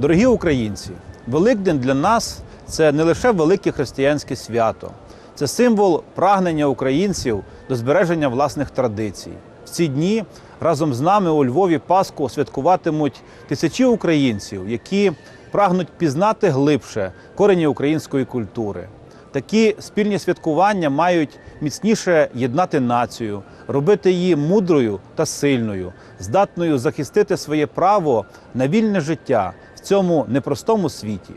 Дорогі українці, Великдень для нас це не лише велике християнське свято, це символ прагнення українців до збереження власних традицій. В ці дні разом з нами у Львові Пасху святкуватимуть тисячі українців, які прагнуть пізнати глибше корені української культури. Такі спільні святкування мають міцніше єднати націю, робити її мудрою та сильною, здатною захистити своє право на вільне життя в цьому непростому світі.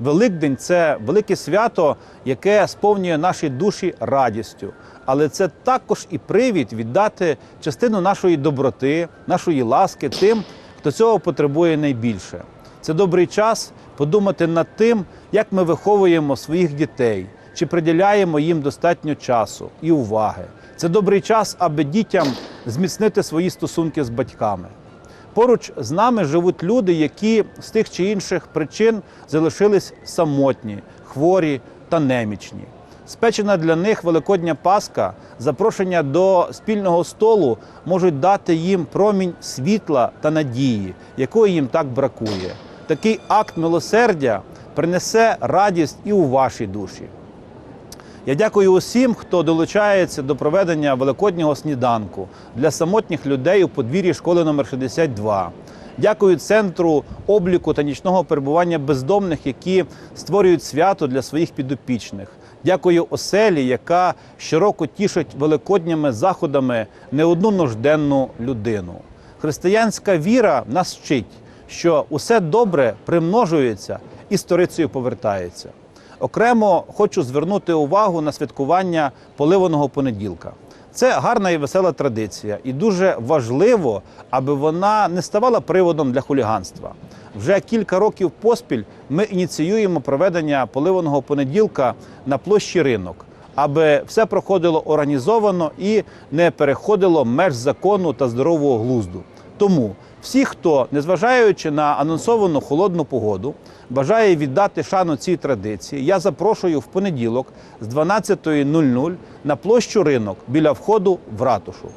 Великдень це велике свято, яке сповнює наші душі радістю, але це також і привід віддати частину нашої доброти, нашої ласки тим, хто цього потребує найбільше. Це добрий час подумати над тим, як ми виховуємо своїх дітей, чи приділяємо їм достатньо часу і уваги. Це добрий час, аби дітям зміцнити свої стосунки з батьками. Поруч з нами живуть люди, які з тих чи інших причин залишились самотні, хворі та немічні. Спечена для них Великодня Пасха, запрошення до спільного столу можуть дати їм промінь світла та надії, якої їм так бракує. Такий акт милосердя принесе радість і у вашій душі. Я дякую усім, хто долучається до проведення великоднього сніданку для самотніх людей у подвір'ї школи номер 62. Дякую центру обліку та нічного перебування бездомних, які створюють свято для своїх підопічних. Дякую оселі, яка щороку тішить великодніми заходами не одну нужденну людину. Християнська віра нас вчить, що усе добре примножується і сторицею повертається. Окремо хочу звернути увагу на святкування поливаного понеділка. Це гарна і весела традиція, і дуже важливо, аби вона не ставала приводом для хуліганства. Вже кілька років поспіль ми ініціюємо проведення поливаного понеділка на площі ринок, аби все проходило організовано і не переходило меж закону та здорового глузду. Тому всі, хто, незважаючи на анонсовану холодну погоду, бажає віддати шану цій традиції, я запрошую в понеділок з 12.00 на площу ринок біля входу в ратушу.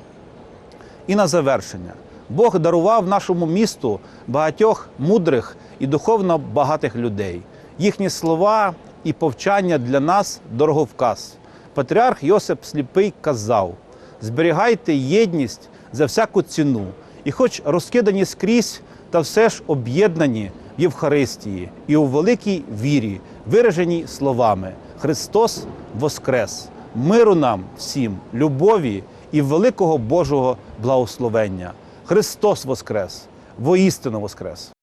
І на завершення. Бог дарував нашому місту багатьох мудрих і духовно багатих людей. Їхні слова і повчання для нас дороговказ. Патріарх Йосип Сліпий казав: зберігайте єдність за всяку ціну, і хоч розкидані скрізь, та все ж об'єднані в Євхаристії і у великій вірі, вираженій словами Христос Воскрес! Миру нам всім, любові і великого Божого благословення. Христос Воскрес! Воістину Воскрес!